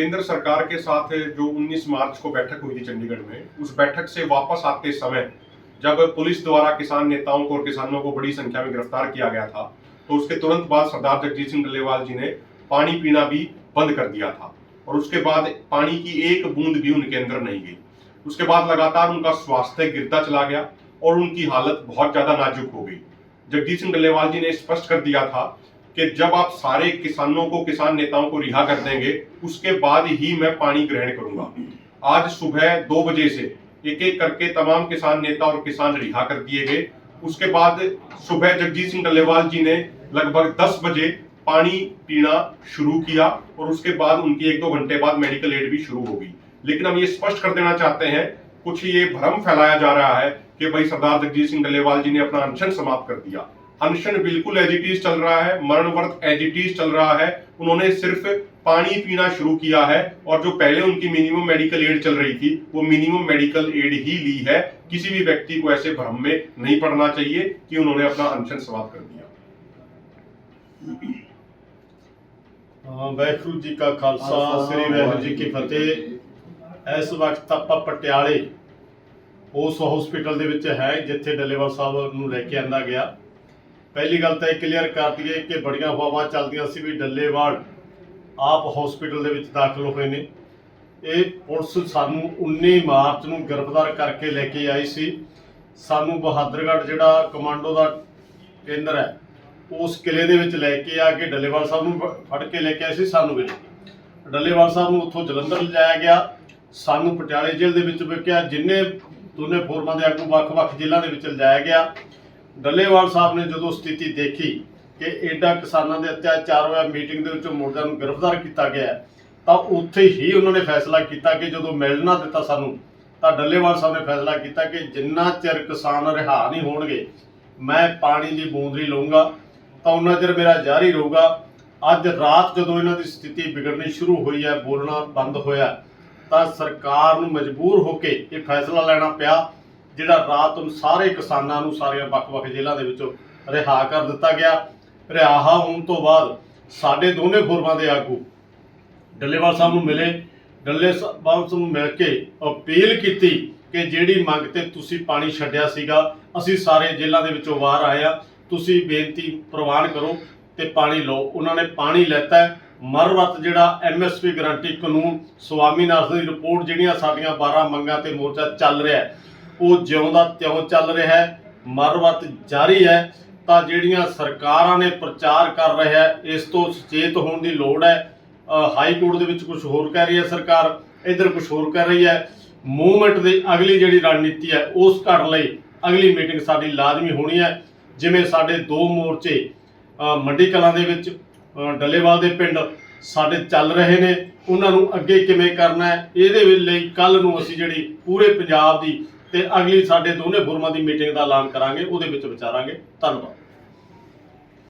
केंद्र सरकार के साथ जो 19 मार्च को बैठक हुई थी चंडीगढ़ में, उस बैठक से वापस आते समय जब पुलिस द्वारा किसान नेताओं को और किसानों को बड़ी संख्या में गिरफ़्तार किया गया था तो उसके तुरंत बाद सरदार जगजीत सिंह डल्लेवाल जी ने पानी पीना भी बंद कर दिया था और उसके बाद पानी की एक बूंद भी उनके अंदर नहीं गई। उसके बाद लगातार उनका स्वास्थ्य गिरता चला गया और उनकी हालत बहुत ज़्यादा नाजुक हो गई। जगजीत सिंह डल्लेवाल जी ने स्पष्ट कर दिया था कि जब आप सारे किसानों को, किसान नेताओं को रिहा कर देंगे, उसके बाद ही मैं पानी ग्रहण करूँगा। आज सुबह दो बजे से एक एक करके तमाम किसान नेता और किसान रिहा कर दिए गए। उसके बाद सुबह जगजीत सिंह डल्लेवाल जी ने लगभग 10 बजे पानी पीना शुरू किया और उसके बाद उनकी एक दो घंटे बाद मेडिकल एड भी शुरू हो गई। लेकिन हम ये स्पष्ट कर देना चाहते हैं, कुछ ये भ्रम फैलाया जा रहा है कि भाई सरदार जगजीत सिंह डल्लेवाल जी ने अपना अनशन समाप्त कर दिया। अनशन बिल्कुल एज इट इज चल रहा है मरण व्रत एज इट इज चल रहा है उन्होंने सिर्फ पानी पीना शुरू किया है और जो पहले उनकी मिनिमम मेडिकल एड चल रही थी वो मिनिमम मेडिकल एड ही ली है किसी भी व्यक्ति को ऐसे भ्रम में नहीं पड़ना चाहिए कि उन्होंने अपना अनशन समाप्त कर दिया ਹਾਂ ਵਾਹਿਗੁਰੂ ਜੀ ਕਾ ਖਾਲਸਾ ਸ੍ਰੀ ਵਾਹਿਗੁਰੂ ਜੀ ਕੀ ਫਤਿਹ ਇਸ ਵਕਤ ਆਪਾਂ ਪਟਿਆਲੇ ਉਸ ਹਸਪੀਟਲ ਦੇ ਵਿੱਚ ਹੈ ਜਿੱਥੇ ਡੱਲੇਵਾਲ ਸਾਹਿਬ ਨੂੰ ਲੈ ਕੇ ਆਂਦਾ ਗਿਆ ਪਹਿਲੀ ਗੱਲ ਤਾਂ ਇਹ ਕਲੀਅਰ ਕਰ ਦਈਏ ਕਿ ਬੜੀਆਂ ਹਵਾਵਾਂ ਚੱਲਦੀਆਂ ਸੀ ਵੀ ਡੱਲੇਵਾਲ ਆਪ ਹਸਪੀਟਲ ਦੇ ਵਿੱਚ ਦਾਖਲ ਹੋਏ ਨੇ। ਇਹ ਪੁਲਿਸ ਸਾਨੂੰ 19 ਮਾਰਚ ਨੂੰ ਗ੍ਰਿਫਤਾਰ ਕਰਕੇ ਲੈ ਕੇ ਆਈ ਸੀ। ਸਾਨੂੰ ਬਹਾਦਰਗੜ੍ਹ ਜਿਹੜਾ ਕਮਾਂਡੋ ਦਾ ਕੇਂਦਰ ਹੈ, ਉਸ ਕਿਲੇ ਦੇ ਵਿੱਚ ਲੈ ਕੇ ਆ ਕੇ ਡੱਲੇਵਾਲ ਸਾਹਿਬ ਨੂੰ ਫੜ ਕੇ ਲੈ ਕੇ ਆਏ ਸੀ, ਸਾਨੂੰ ਵੀ ਡੱਲੇਵਾਲ ਸਾਹਿਬ ਨੂੰ ਉੱਥੋਂ ਜਲੰਧਰ ਲਿਜਾਇਆ ਗਿਆ। ਸਾਨੂੰ ਪਟਿਆਲੇ ਜੇਲ੍ਹ ਦੇ ਵਿੱਚ ਵੇਖਿਆ ਜਿੰਨੇ ਦੋਨੇ ਫੋਰਮਾਂ ਦੇ ਆਗੂ ਵੱਖ-ਵੱਖ ਜ਼ਿਲ੍ਹਿਆਂ ਦੇ ਵਿੱਚ ਲਿਜਾਇਆ ਗਿਆ। ਡੱਲੇਵਾਲ ਸਾਹਿਬ ਨੇ ਜਦੋਂ ਸਥਿਤੀ ਦੇਖੀ ਕਿ ਐਡਾ ਕਿਸਾਨਾਂ ਦੇ ਅਤਿਆਚਾਰ ਹੋਇਆ, ਮੀਟਿੰਗ ਦੇ ਵਿੱਚੋਂ ਮੁਰਦਿਆਂ ਨੂੰ ਗ੍ਰਿਫਤਾਰ ਕੀਤਾ ਗਿਆ ਤਾਂ ਉੱਥੇ ਹੀ ਉਹਨਾਂ ਨੇ ਫੈਸਲਾ ਕੀਤਾ ਕਿ ਜਦੋਂ ਮਿਲ ਨਾ ਦਿੱਤਾ ਸਾਨੂੰ, ਤਾਂ ਡੱਲੇਵਾਲ ਸਾਹਿਬ ਨੇ ਫੈਸਲਾ ਕੀਤਾ ਕਿ ਜਿੰਨਾ ਚਿਰ ਕਿਸਾਨ ਰਿਹਾ ਨਹੀਂ ਹੋਣਗੇ, ਮੈਂ ਪਾਣੀ ਦੀ ਬੂੰਦ ਨਹੀਂ ਲਊਂਗਾ, ਤਾਂ ਉਹਨਾਂ ਚਿਰ ਮੇਰਾ ਜਾਰੀ ਰਹੂਗਾ। ਅੱਜ ਰਾਤ ਜਦੋਂ ਇਹਨਾਂ ਦੀ ਸਥਿਤੀ ਵਿਗੜਨੀ ਸ਼ੁਰੂ ਹੋਈ ਹੈ, ਬੋਲਣਾ ਬੰਦ ਹੋਇਆ, ਤਾਂ ਸਰਕਾਰ ਨੂੰ ਮਜਬੂਰ ਹੋ ਕੇ ਇਹ ਫੈਸਲਾ ਲੈਣਾ ਪਿਆ। ਜਿਹੜਾ ਰਾਤ ਨੂੰ ਸਾਰੇ ਕਿਸਾਨਾਂ ਨੂੰ ਸਾਰੀਆਂ ਵੱਖ-ਵੱਖ ਜ਼ਿਲ੍ਹਿਆਂ ਦੇ ਵਿੱਚੋਂ ਰਿਹਾ ਕਰ ਦਿੱਤਾ ਗਿਆ। ਰਿਹਾ ਹੋਣ ਤੋਂ ਬਾਅਦ ਸਾਡੇ ਦੋਨੇ ਫੋਰਮਾਂ ਦੇ ਆਗੂ ਡੱਲੇਵਾਲ ਸਾਹਿਬ ਨੂੰ ਮਿਲੇ। ਡੱਲੇ ਸਾਹਿਬ ਨੂੰ ਮਿਲ ਕੇ ਅਪੀਲ ਕੀਤੀ ਕਿ ਜਿਹੜੀ ਮੰਗ ਤੇ ਤੁਸੀਂ ਪਾਣੀ ਛੱਡਿਆ ਸੀਗਾ, ਅਸੀਂ ਸਾਰੇ ਜੇਲ੍ਹਾਂ ਦੇ ਵਿੱਚੋਂ ਬਾਹਰ ਆਏ ਆ ਤੁਸੀਂ ਬੇਨਤੀ ਪ੍ਰਵਾਨ ਕਰੋ ਤੇ ਪਾਣੀ ਲਓ। ਉਹਨਾਂ ਨੇ ਪਾਣੀ ਲੈਤਾ ਹੈ। ਮਰਵਤ ਜਿਹੜਾ ਐਮਐਸਪੀ ਗਾਰੰਟੀ ਕਾਨੂੰਨ, ਸਵਾਮੀਨਾਥਨ ਦੀ ਰਿਪੋਰਟ ਜਿਹੜੀਆਂ ਸਾਡੀਆਂ 12 ਮੰਗਾਂ ਤੇ ਮੋਰਚਾ ਚੱਲ ਰਿਹਾ ਉਹ ਜਿਉਂਦਾ ਤਿਉਂ ਚੱਲ ਰਿਹਾ ਹੈ ਮਰਵਤ ਜਾਰੀ ਹੈ, ਤਾਂ ਜਿਹੜੀਆਂ ਸਰਕਾਰਾਂ ਨੇ ਪ੍ਰਚਾਰ ਕਰ ਰਿਹਾ ਇਸ ਤੋਂ ਸੁਚੇਤ ਹੋਣ ਦੀ ਲੋੜ ਹੈ। ਹਾਈ ਕੋਰਟ ਦੇ ਵਿੱਚ ਕੁਝ ਹੋਰ ਕਹਿ ਰਹੀ ਹੈ ਸਰਕਾਰ, ਇੱਧਰ ਕੁਝ ਹੋਰ ਕਰ ਰਹੀ ਹੈ। ਮੂਵਮੈਂਟ ਦੀ ਅਗਲੀ ਜਿਹੜੀ ਰਣਨੀਤੀ ਹੈ, ਉਸ ਘੜ ਲਈ ਅਗਲੀ ਮੀਟਿੰਗ ਸਾਡੀ ਲਾਜ਼ਮੀ ਹੋਣੀ ਹੈ। ਜਿਵੇਂ ਸਾਡੇ ਦੋ ਮੋਰਚੇ ਮੰਡੀ ਕਲਾਂ ਦੇ ਵਿੱਚ ਡੱਲੇਵਾਲ ਦੇ ਪਿੰਡ ਸਾਡੇ ਚੱਲ ਰਹੇ ਨੇ, ਉਹਨਾਂ ਨੂੰ ਅੱਗੇ ਕਿਵੇਂ ਕਰਨਾ ਹੈ, ਇਹਦੇ ਲਈ ਕੱਲ ਨੂੰ ਅਸੀਂ ਜਿਹੜੀ ਪੂਰੇ ਪੰਜਾਬ ਦੀ ਤੇ ਅਗਲੀ ਸਾਡੇ ਦੋਨੇ ਫੋਰਮਾਂ ਦੀ ਮੀਟਿੰਗ ਦਾ ਐਲਾਨ ਕਰਾਂਗੇ ਉਹਦੇ ਵਿੱਚ ਵਿਚਾਰਾਂਗੇ। ਧੰਨਵਾਦ।